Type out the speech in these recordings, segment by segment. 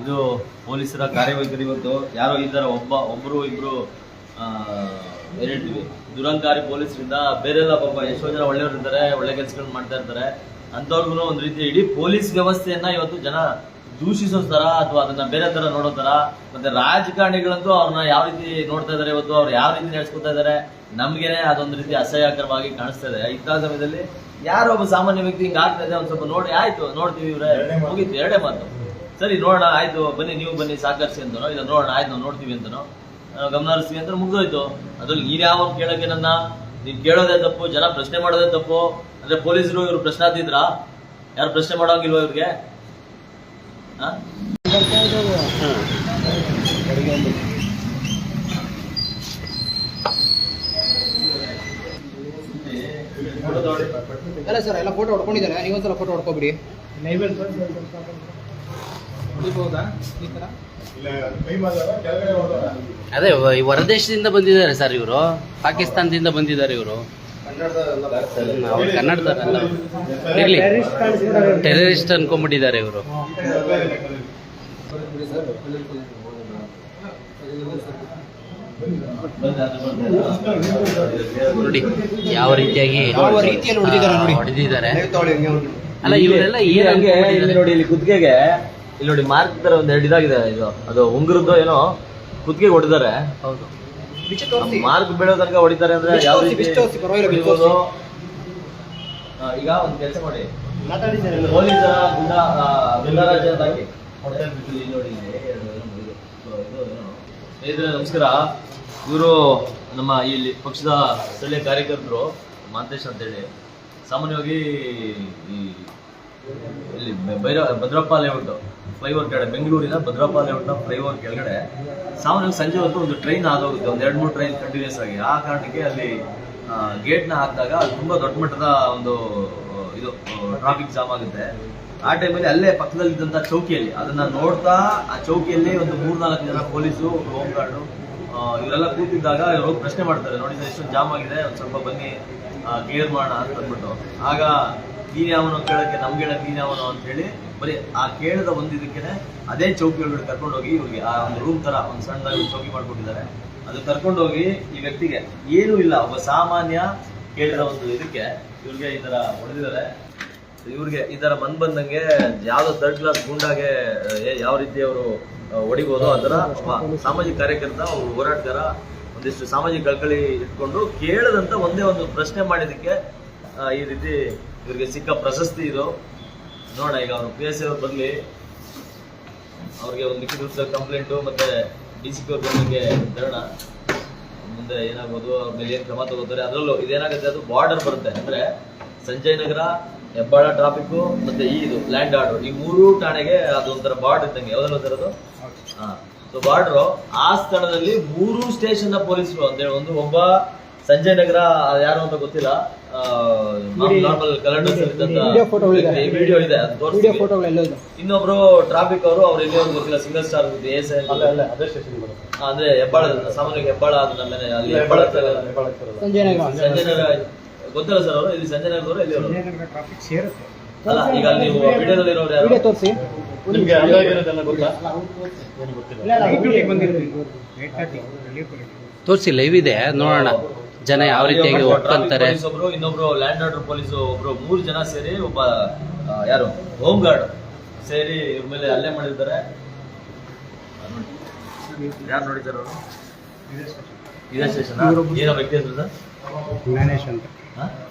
ಇದು ಪೊಲೀಸರ ಕಾರ್ಯವೈಖರಿ ಇವತ್ತು ಯಾರೋ ಈ ತರ ಒಬ್ಬ ಒಬ್ರು ಇಬ್ರು ಹೇಳ್ತೀವಿ ದುರಂಕಾರಿ ಪೊಲೀಸರಿಂದ ಬೇರೆಲ್ಲ ಪಾಪ ಎಷ್ಟೋ ಜನ ಒಳ್ಳೆಯವ್ರು ಇದ್ದಾರೆ ಒಳ್ಳೆ ಕೆಲಸಗಳನ್ನ ಮಾಡ್ತಾ ಇರ್ತಾರೆ. ಅಂಥವ್ರಿಗೂ ಒಂದು ರೀತಿ ಇಡೀ ಪೊಲೀಸ್ ವ್ಯವಸ್ಥೆಯನ್ನ ಇವತ್ತು ಜನ ದೂಷಿಸೋ ತರ ಅಥವಾ ಅದನ್ನ ಬೇರೆ ತರ ನೋಡೋ ತರ ಮತ್ತೆ ರಾಜಕಾರಣಿಗಳಂತೂ ಅವ್ರನ್ನ ಯಾವ ರೀತಿ ನೋಡ್ತಾ ಇದಾರೆ ಇವತ್ತು ಅವ್ರು ಯಾವ ರೀತಿ ನಡೆಸ್ಕೊತಾ ಇದಾರೆ ನಮ್ಗೆನೆ ಅದೊಂದು ರೀತಿ ಅಸಹ್ಯಕರವಾಗಿ ಕಾಣಿಸ್ತಾ ಇದೆ. ಇಂಥ ಸಮಯದಲ್ಲಿ ಯಾರೋ ಒಬ್ಬ ಸಾಮಾನ್ಯ ವ್ಯಕ್ತಿ ಹಿಂಗ್ ಆಗ್ತಾ ಇದೆ ಒಂದ್ ಸ್ವಲ್ಪ ನೋಡಿ ಆಯ್ತು ನೋಡ್ತೀವಿ ಇವ್ರೆ. ಮುಗಿತು ಎರಡೇ ಮಾತು. ಸರಿ ನೋಡೋಣ ಆಯ್ತು ಬನ್ನಿ ನೀವು ಬನ್ನಿ ಸಹಕರಿಸಿ ಅಂತನೋ ಇಲ್ಲ ನೋಡೋಣ ಆಯ್ತು ನಾವು ನೋಡ್ತೀವಿ ಅಂತನೋ ಗಮನ ಹರಿಸ್ತೀವಿ ಅಂತ ಮುಗ್ದೋಯ್ತು. ಅದ್ರಲ್ಲಿ ನೀನ್ ಯಾವ ಕೇಳೋಕೆ ನನ್ನ ನೀನ್ ಕೇಳೋದೇ ತಪ್ಪು ಜನ ಪ್ರಶ್ನೆ ಮಾಡೋದೇ ತಪ್ಪು ಅಂದ್ರೆ ಪೊಲೀಸರು ಇವ್ರು ಪ್ರಶ್ನಾರ್ತಿದ್ರಾ ಯಾರು ಪ್ರಶ್ನೆ ಮಾಡೋಂಗಿಲ್ವ ಇವ್ರಿಗೆ? ಅಲ್ಲ ಸರ್ ಎಲ್ಲ ಫೋಟೋ ಹೊಡ್ಕೊಂಡಿದ್ದಾರೆ? ನೀವೊಂದ್ಸಲ ಫೋಟೋ ಹೊಡ್ಕೊಬಿಡಿ. ಅದೇ ಈ ಹೊರದೇಶದಿಂದ ಬಂದಿದ್ದಾರೆ ಸರ್ ಇವರು. ಪಾಕಿಸ್ತಾನದಿಂದ ಬಂದಿದ್ದಾರೆ ಇವರು. ಅವ್ರು ಕನ್ನಡದವರಲ್ಲ. ಇರ್ಲಿ. ಟೆರರಿಸ್ಟ್ ಅನ್ಕೊಂಡ್ಬಿಟ್ಟಿದ್ದಾರೆ ಇವರು. ನೋಡಿ ಯಾವ ರೀತಿಯಾಗಿ ಯಾವ ರೀತಿಯಲ್ಲಿ ಹೊಡೆದಿದ್ದಾರೆ ನೋಡಿ. ಆ, ಹೊಡೆದಿದ್ದಾರೆ ಅಲ್ಲ ಇವರೆಲ್ಲ ಏನ್ ಇಲ್ಲಿ ನೋಡಿ ಇಲ್ಲಿ ಕುತ್ತಿಗೆಗೆ ಇಲ್ಲಿ ನೋಡಿ ಮಾರ್ಕ್ ತರ ಒಂದ್ ಎರಡು ಇದಾಗಿದೆ ಇದು. ಅದು ಉಂಗುರದ್ದು ಏನೋ ಕುತ್ತಿಗೆ ಹೊಡೆದಾರೆ ಹೌದು. ಮಾರ್ಕ್ ಬೀಳೋ ತನಕ ಹೊಡಿತಾರೆ ಅಂದ್ರೆ ಯಾವ ರೀತಿ ಇರ್ಬೋದು? ಆ, ಈಗ ಒಂದ್ ಕೆಲಸ ಮಾಡಿ. ಪೊಲೀಸರ ಗುಂಡ ಆ, ಗುಂಡಾರಾಜ ಅಂತ ಹಾಕಿ. ಇಲ್ಲಿ ನೋಡಿ ಇಲ್ಲಿ ಎರಡು ಏನೋ ಇದು. ಸೊ, ಇದು ಏನೋ. ಸ್ನೇಹಿತರೆ ನಮಸ್ಕಾರ. ಇವರು ನಮ್ಮ ಇಲ್ಲಿ ಪಕ್ಷದ ಸ್ಥಳೀಯ ಕಾರ್ಯಕರ್ತರು ಮಾಂತೇಶ್ ಅಂತೇಳಿ. ಸಾಮಾನ್ಯವಾಗಿ ಈ ಇಲ್ಲಿ ಭೈರ ಭದ್ರಪ್ಪ ಲೇಔಟ್ ಫ್ಲೈಓವರ್ ಕೆಳಗಡೆ, ಬೆಂಗಳೂರಿನ ಭದ್ರಪ್ಪ ಲೇಔಟ್ನ ಫ್ಲೈಓವರ್ ಕೆಳಗಡೆ ಸಾಮಾನ್ಯ ಸಂಜೆ ಹೊತ್ತು ಒಂದು ಟ್ರೈನ್ ಆಗೋಗುತ್ತೆ ಒಂದು ಎರಡು ಮೂರು ಟ್ರೈನ್ ಕಂಟಿನ್ಯೂಸ್ ಆಗಿ. ಆ ಕಾರಣಕ್ಕೆ ಅಲ್ಲಿ ಗೇಟ್ನ ಹಾಕಿದಾಗ ಅದು ತುಂಬ ದೊಡ್ಡ ಮಟ್ಟದ ಒಂದು ಇದು ಟ್ರಾಫಿಕ್ ಜಾಮ್ ಆಗುತ್ತೆ. ಆ ಟೈಮಲ್ಲಿ ಅಲ್ಲೇ ಪಕ್ಕದಲ್ಲಿದ್ದಂಥ ಚೌಕಿಯಲ್ಲಿ, ಅದನ್ನ ನೋಡ್ತಾ ಆ ಚೌಕಿಯಲ್ಲಿ ಒಂದು ಮೂರ್ನಾಲ್ಕು ಜನ ಪೊಲೀಸು ಹೋಮ್ ಗಾರ್ಡು ಇವರೆಲ್ಲ ಕೂತಿದ್ದಾಗ ಇವರು ಪ್ರಶ್ನೆ ಮಾಡ್ತಾರೆ. ನೋಡಿ ಸರ್ ಇಷ್ಟೊಂದು ಜಾಮ್ ಆಗಿದೆ, ಒಂದು ಸ್ವಲ್ಪ ಬನ್ನಿ ಕ್ಲಿಯರ್ ಮಾಡೋಣ ಅಂತ ಅಂದ್ಬಿಟ್ಟು. ಆಗ ನೀನ್ ಯಾವನೋ ಕೇಳಕ್ಕೆ ನಮ್ಗೆ ಹೇಳಕ್ ನೀನ್ ಯಾವನೋ ಅಂತ ಹೇಳಿ ಬರೀ ಆ ಕೇಳದ ಒಂದು ಇದಕ್ಕೆ ಅದೇ ಚೌಕಿ ಒಳಗಡೆ ಕರ್ಕೊಂಡು ಹೋಗಿ ಇವ್ರಿಗೆ ಆ ಒಂದು ರೂಮ್ ತರ ಒಂದು ಸಣ್ಣದಾಗಿ ಚೌಕಿ ಮಾಡ್ಕೊಟ್ಟಿದ್ದಾರೆ. ಅದು ಕರ್ಕೊಂಡೋಗಿ ಈ ವ್ಯಕ್ತಿಗೆ ಏನೂ ಇಲ್ಲ, ಒಬ್ಬ ಸಾಮಾನ್ಯ ಕೇಳಿದ ಒಂದು ಇದಕ್ಕೆ ಇವ್ರಿಗೆ ಈ ಥರ ಹೊಡೆದಿದ್ದಾರೆ. ಇವ್ರಿಗೆ ಈ ಥರ ಬಂದು ಬಂದಂಗೆ ಯಾವುದೋ ಥರ್ಡ್ ಕ್ಲಾಸ್ ಗುಂಡಾಗೆ ಯಾವ ರೀತಿ ಅವರು ಹೊಡಿಬೋದು ಅದರ ಸಾಮಾಜಿಕ ಕಾರ್ಯಕರ್ತ ಅವರು ಹೋರಾಟಗಾರ, ಒಂದಿಷ್ಟು ಸಾಮಾಜಿಕ ಕಳಕಳಿ ಇಟ್ಕೊಂಡು ಕೇಳದಂತ ಒಂದೇ ಒಂದು ಪ್ರಶ್ನೆ ಮಾಡಿದಕ್ಕೆ ಈ ರೀತಿ ಇವ್ರಿಗೆ ಸಿಕ್ಕ ಪ್ರಶಸ್ತಿ ಇದು. ನೋಡ, ಈಗ ಅವರು ಪಿ ಎಸ್ ಅವ್ರು ಬರಲಿ, ಅವ್ರಿಗೆ ಒಂದು ಲಿಖಿತ ಕಂಪ್ಲೇಂಟು ಮತ್ತೆ ಡಿ ಸಿ ಪಿ ಅವ್ರ ಬಂದಂಗೆ ತರೋಣ ಮುಂದೆ ಏನಾಗ್ಬೋದು, ಅವ್ರ ಮೇಲೆ ಏನ್ ಕ್ರಮ ತಗೋತಾರೆ, ಅದರಲ್ಲೂ ಇದೇನಾಗುತ್ತೆ, ಅದು ಬಾರ್ಡರ್ ಬರುತ್ತೆ. ಅಂದ್ರೆ ಸಂಜಯ್ ನಗರ, ಹೆಬ್ಬಾಳ ಟ್ರಾಫಿಕ್ ಮತ್ತೆ ಈ ಇದು ಲ್ಯಾಂಡ್ ಆರ್ಡರ್ ಈ ಮೂರು ಠಾಣೆಗೆ ಅದು ಒಂಥರ ಬಾರ್ಡರ್ ಇದ್ದಂಗೆ. ಯಾವ್ದ್ರಲ್ಲಿ ತರೋದು ಹಾ. ಸೊ ಬಾರ್ಡರ್ ಆ ಸ್ಥಳದಲ್ಲಿ ಮೂರು ಸ್ಟೇಷನ್ನ ಪೊಲೀಸರು ಅಂತೇಳಿ ಒಂದು, ಒಬ್ಬ ಸಂಜಯ್ ನಗರ ಯಾರು ಅಂತ ಗೊತ್ತಿಲ್ಲ. ನಾರ್ಮಲ್ ಕಲರ್ ವಿಡಿಯೋ ಫೋಟೋ ಇದೆ. ವಿಡಿಯೋ ಇದೆ. ಅದು ವಿಡಿಯೋ ತೋರಿಸ್ತೀವಿ ಫೋಟೋಗಳೆಲ್ಲ ಇದೆ. ಇನ್ನೊಬ್ರು ಟ್ರಾಫಿಕ್ ಅವರು ಅವ್ರು ಎಲ್ಲಿ ಗೊತ್ತಿಲ್ಲ ಸಿಂಗಲ್ ಸ್ಟಾರ್ ಎಸ್ ಅಂದ್ರೆ ಹೆಬ್ಬಾಳ ಸಾಮಾನ್ಯವಾಗಿ ಹೆಬ್ಬಾಳ ಆದ ಮೇಲೆ ಅಲ್ಲಿ ಹೆಬ್ಬಾಳ ಹತ್ರ ಸಂಜಯ್ ನಗರ. ಸಂಜಯ್ ಗೊತ್ತಿಲ್ಲ ಸರ್ ಅವರು ಇಲ್ಲಿ ಸಂಜಯ್ ನಗರದವರು ಎಲ್ಲಿ ಅವರು. ಅಲ್ಲ ಈಗ ಅಲ್ಲಿ ನೀವು ವಿಡಿಯೋದಲ್ಲಿ ಇರೋರು ಯಾರು? ವಿಡಿಯೋ ತೋರಿಸಿ. ನಿಮ್ಗೆ ಅಲ್ಲಿರೋದೆಲ್ಲ ಗೊತ್ತಾ? ತೋರಿಸಿ. ಲೈವ್ ಇದೆ ನೋಡೋಣ. ಜನ ಯಾವ ರೀತಿಯಾಗಿ ಒಪ್ಕೊಂತಾರೆ ಒಬ್ರು ಇನ್ನೊಬ್ರು ಲ್ಯಾಂಡ್ ಆರ್ಡರ್ ಪೊಲೀಸ್ ಒಬ್ರು ಮೂರು ಜನ ಸೇರಿ ಒಬ್ಬ ಯಾರು? ಹೋಮ್ ಗಾರ್ಡ್ ಸೇರಿ ಇವ್ರ ಮೇಲೆ ಹಲ್ಲೆ ಮಾಡಿದ್ದಾರೆ. ಯಾರು ನೋಡಿದ್ದಾರೆ ಅವರು? ಇದೇ ಸ್ಟೇಷನ್ ಏನೋ ವ್ಯಕ್ತಿ ಹೆಸರು ಸರ್? ಜ್ಞಾನೇಶ್ ಅಂತ.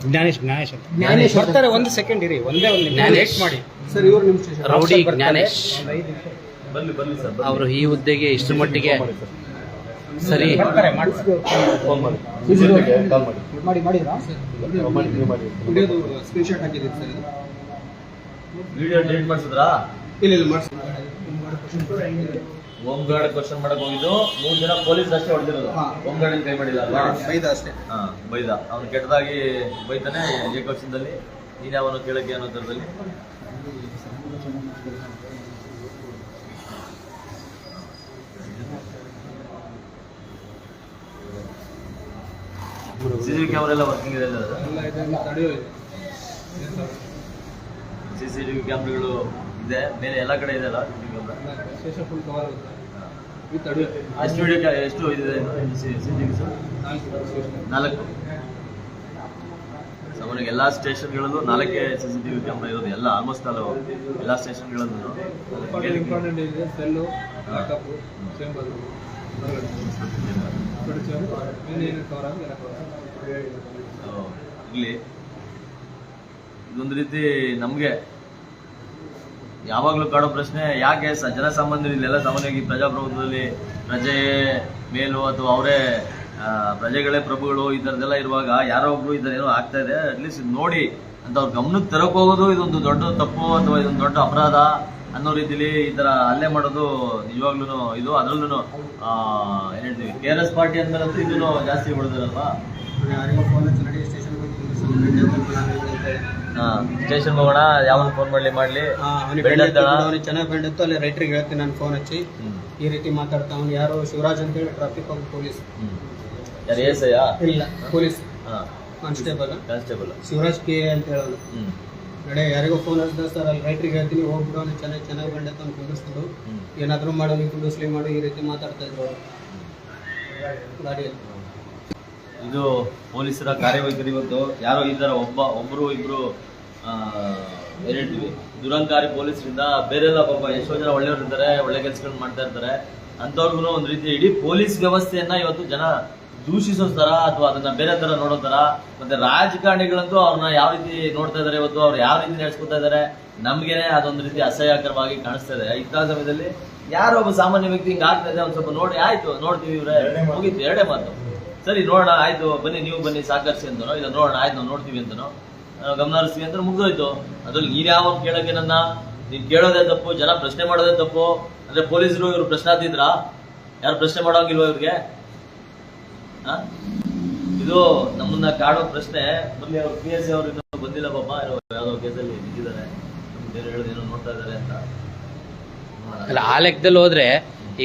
ಜ್ಞಾನೇಶ್ ಜ್ಞಾನೇಶ್ ಅಂತ. ಜ್ಞಾನೇಶ್ ಅಂತ. ಬರ್ತಾರೆ ಒಂದು ಸೆಕೆಂಡ್ ಇರಿ ಒಂದೇ ಒಂದು ಜ್ಞಾನೇಶ್. ಮಾಡಿ. ಸರ್ ಇವ್ರು ನಿಮ್ಮ ಸ್ಟೇಷನ್ ರೌಡಿ ಜ್ಞಾನೇಶ್. ಬರ್ಲಿ ಸರ್ ಅವರು ಈ ಹುದ್ದೆಗೆ ಇಷ್ಟು ಮಟ್ಟಿಗೆ ಸರಿ. ಮಾಡಿ. ಮಾಡಿದ್ರಾ? ವಿಡಿಯೋದು ಸ್ಕ್ರೀನ್ ಶಾಟ್ ಹಾಕಿದ್ದೀರಿ ಸರ್ ಇದು. ವಿಡಿಯೋ ಡಿಲೀಟ್ ಮಾಡಿಸಿದ್ರಾ? ಇಲ್ಲ ಇಲ್ಲ ಹೋಮ್ ಗಾರ್ಡ್ ಕ್ವಶನ್ ಮಾಡಕ್ ಹೋಗಿದ್ದು. ಮೂರ್ ಜನ ಪೊಲೀಸ್ ಅಷ್ಟೇ ಹೊಡೆದಿರೋದು. ಹೋಮ್ ಗಾರ್ಡ್ ಕೈ ಮಾಡಿಲ್ಲ ಬೈದ ಅಷ್ಟೇ. ಹಾ ಬೈದ. ಅವ್ನು ಕೆಟ್ಟದಾಗಿ ಬೈತಾನೆ ಏಕವಚನದಲ್ಲಿ ನೀನ್ ಯಾವನು ಕೇಳಕ್ಕೆ ಅನ್ನೋ ಥರದಲ್ಲಿ ಸಿ ಸಿ ಕ್ಯಾಮ್ರಾ ಎಲ್ಲ ವರ್ಕಿಂಗ್ ಇದೆ ಸಿಸಿಟಿವಿ ಇದೆ ಸಿ ಸಿ ಟಿ ವಿ ಕ್ಯಾಮ್ರಾಗಳು ಇದೆ ಮೇಲೆ ಎಲ್ಲ ಕಡೆ ಇದೆ ಅಲ್ಲ ಅಡಿಯೋ ಎಷ್ಟು ಇದಿದೆ C C T V sir? ನಾಲ್ಕು ಸ್ಟೇಷನ್ ನಾಲ್ಕು. ಸಾಮಾನ್ಯ ಎಲ್ಲ ಸ್ಟೇಷನ್ಗಳಲ್ಲೂ ನಾಲ್ಕೇ C C T V camera ಇರೋದು ಎಲ್ಲ ಆಲ್ಮೋಸ್ಟ್ ಅಲ್ಲ ಎಲ್ಲ ಸ್ಟೇಷನ್ಗಳಲ್ಲೂ ಇಂಪಾರ್ಟೆಂಟ್ ಇರಲಿ. ಇದೊಂದು ರೀತಿ ನಮಗೆ ಯಾವಾಗಲೂ ಕಾಡೋ ಪ್ರಶ್ನೆ, ಯಾಕೆ ಸ ಜನಸಾಮಾನ್ಯರು ಇಲ್ಲೆಲ್ಲ ಸಾಮಾನ್ಯವಾಗಿ ಪ್ರಜಾಪ್ರಭುತ್ವದಲ್ಲಿ ಪ್ರಜೆ ಮೇಲು ಅಥವಾ ಅವರೇ ಪ್ರಜೆಗಳೇ ಪ್ರಭುಗಳು ಈ ಥರದ್ದೆಲ್ಲ ಇರುವಾಗ ಯಾರೋ ಒಬ್ರು ಈ ಥರ ಏನೋ ಆಗ್ತಾ ಇದೆ. ಅಟ್ಲೀಸ್ಟ್ ನೋಡಿ ಅಂತ ಅವ್ರ ಗಮನಕ್ಕೆ ತರಕ್ ಹೋಗೋದು ಇದೊಂದು ದೊಡ್ಡ ತಪ್ಪು ಅಥವಾ ಇದೊಂದು ದೊಡ್ಡ ಅಪರಾಧ ಅನ್ನೋ ರೀತಿಲಿ ಈ ಥರ ಅಲ್ಲೇ ಮಾಡೋದು ನಿಜವಾಗ್ಲೂ ಇದು. ಅದರಲ್ಲೂ ಏನು ಹೇಳ್ತೀವಿ, ಕೆ ಆರ್ ಎಸ್ ಪಾರ್ಟಿ ಅಂದ್ಮೇಲಂತೂ ಇದನ್ನು ಜಾಸ್ತಿ ಹೊಡೆದಿರಲ್ವಾ? ಯಾರಿಗೂ ಫೋನ್ ಹಚ್ಚಿ ನಡಿ ಸ್ಟೇಷನ್ಗೆ ಸ್ಟೇಷನ್ ಹೋಗೋಣ ಯಾವನ್ ಫೋನ್ ಮಾಡ್ಲಿ ಮಾಡ್ಲಿ. ಫ್ರೆಂಡ್ ಅವನಿಗೆ ಚೆನ್ನಾಗಿ ಬೆಂಡಿತ್ತು ಅಲ್ಲಿ ರೈಟ್ರಿಗೆ ಹೇಳ್ತೀನಿ ನಾನು ಫೋನ್ ಹಚ್ಚಿ. ಹ್ಮ್. ಈ ರೀತಿ ಮಾತಾಡ್ತಾ ಅವ್ನು ಯಾರು ಶಿವರಾಜ್ ಅಂತೇಳಿ ಟ್ರಾಫಿಕ್ ಅವ್ನು ಪೊಲೀಸ್ ಹ್ಮ್. ಯಾರು ಇಲ್ಲ ಪೊಲೀಸ್ ಹಾ. ಕಾನ್ಸ್ಟೇಬಲ್ ಕಾನ್ಸ್ಟೇಬಲ್ ಶಿವರಾಜ್ ಕೆ ಅಂತ ಹೇಳೋದು. ಹ್ಮ್. ನಡೆ ಯಾರಿಗೋ ಫೋನ್ ಹಚ್ಚಿದ ಸರ್ ಅಲ್ಲಿ ರೈಟ್ರಿಗೆ ಹೇಳ್ತೀನಿ ಹೋಗ್ಬಿಡು ಅವ್ನು ಚೆನ್ನಾಗಿ ಚೆನ್ನಾಗಿ ಬಂಡೈತೆ ಅವ್ನು ಕುಂದಿಸ್ತಿದ್ರು ಹ್ಮ್. ಏನಾದರೂ ಮಾಡೋ ನೀವು ಕುಂದಿಸ್ಲಿ ಮಾಡು ಈ ರೀತಿ ಮಾತಾಡ್ತಾ ಇದ್ರು ಅವರು. ಗಾಡಿಯಲ್ಲಿ. ಇದು ಪೊಲೀಸರ ಕಾರ್ಯವೈಖರಿ ಇವತ್ತು ಯಾರೋ ಇದ್ದಾರೆ ಒಬ್ಬ ಒಬ್ರು ಇಬ್ರು ಹೇಳಿರ್ತೀವಿ ದುರಂಕಾರಿ ಪೊಲೀಸರಿಂದ ಬೇರೆಲ್ಲ ಪಾಪ ಎಷ್ಟೋ ಜನ ಒಳ್ಳೆಯವ್ರು ಇರ್ತಾರೆ ಒಳ್ಳೆ ಕೆಲಸಗಳನ್ನ ಮಾಡ್ತಾ ಇರ್ತಾರೆ. ಅಂಥವ್ರಿಗೂ ಒಂದು ರೀತಿ ಇಡೀ ಪೊಲೀಸ್ ವ್ಯವಸ್ಥೆಯನ್ನ ಇವತ್ತು ಜನ ದೂಷಿಸೋ ಥರ ಅಥವಾ ಅದನ್ನ ಬೇರೆ ತರ ನೋಡೋ ಥರ ಮತ್ತೆ ರಾಜಕಾರಣಿಗಳಂತೂ ಅವ್ರನ್ನ ಯಾವ ರೀತಿ ನೋಡ್ತಾ ಇದ್ದಾರೆ ಇವತ್ತು ಅವ್ರು ಯಾವ ರೀತಿ ನಡೆಸ್ಕೊತಾ ಇದ್ದಾರೆ ನಮ್ಗೇನೆ ಅದೊಂದು ರೀತಿ ಅಸಹ್ಯಕರವಾಗಿ ಕಾಣಿಸ್ತಾ ಇದೆ. ಇಂಥ ಸಮಯದಲ್ಲಿ ಯಾರೋ ಒಬ್ಬ ಸಾಮಾನ್ಯ ವ್ಯಕ್ತಿ ಹಿಂಗ್ ಆಗ್ತಾ ಇದೆ ಒಂದು ಸ್ವಲ್ಪ ನೋಡಿ ಆಯ್ತು ನೋಡ್ತೀವಿ ಇವರೇ. ಹೋಗಿತ್ತು ಎರಡೇ ಮಾತು. ಸರಿ, ನೋಡೋಣ, ಆಯ್ತು, ಬನ್ನಿ, ನೀವು ಬನ್ನಿ ಸಹಕರಿಸಿ ಅಂತನೋ ಇಲ್ಲ ನೋಡೋಣ, ಆಯ್ತು, ನಾವು ನೋಡ್ತೀವಿ ಅಂತನೋ ಗಮನ ಹರಿಸ್ತೀವಿ ಅಂತ ಮುಗಿದೋಯ್ತು. ಅದ್ರಲ್ಲಿ ನೀನು ಯಾವ ಕೇಳೋಕೆ ನನ್ನ? ನೀನ್ ಕೇಳೋದೇ ತಪ್ಪು, ಜನ ಪ್ರಶ್ನೆ ಮಾಡೋದೇ ತಪ್ಪು. ಅಂದ್ರೆ ಪೊಲೀಸರು ಇವ್ರು ಪ್ರಶ್ನಾತೀದ್ರಾ ಯಾರು ಪ್ರಶ್ನೆ ಮಾಡೋಂಗಿಲ್ವಾ ಇವ್ರಿಗೆ? ಇದು ನಮ್ಮನ್ನ ಕಾಡೋ ಪ್ರಶ್ನೆ. ಬನ್ನಿ, ಅವ್ರು ಪಿ ಎಸ್ ಸಿ ಅವ್ರು ಇನ್ನೂ ಬಂದಿಲ್ಲ ಪಾಪ. ಯಾವ್ದೋ ಕೇಸಲ್ಲಿ ನಿಂತಿದ್ದಾರೆ. ಏನೋ ನೋಡ್ತಾ ಇದ್ದಾರೆ ಅಂತ. ಅಲ್ಲ, ಆ ಲೆಕ್ಕದಲ್ಲಿ ಹೋದ್ರೆ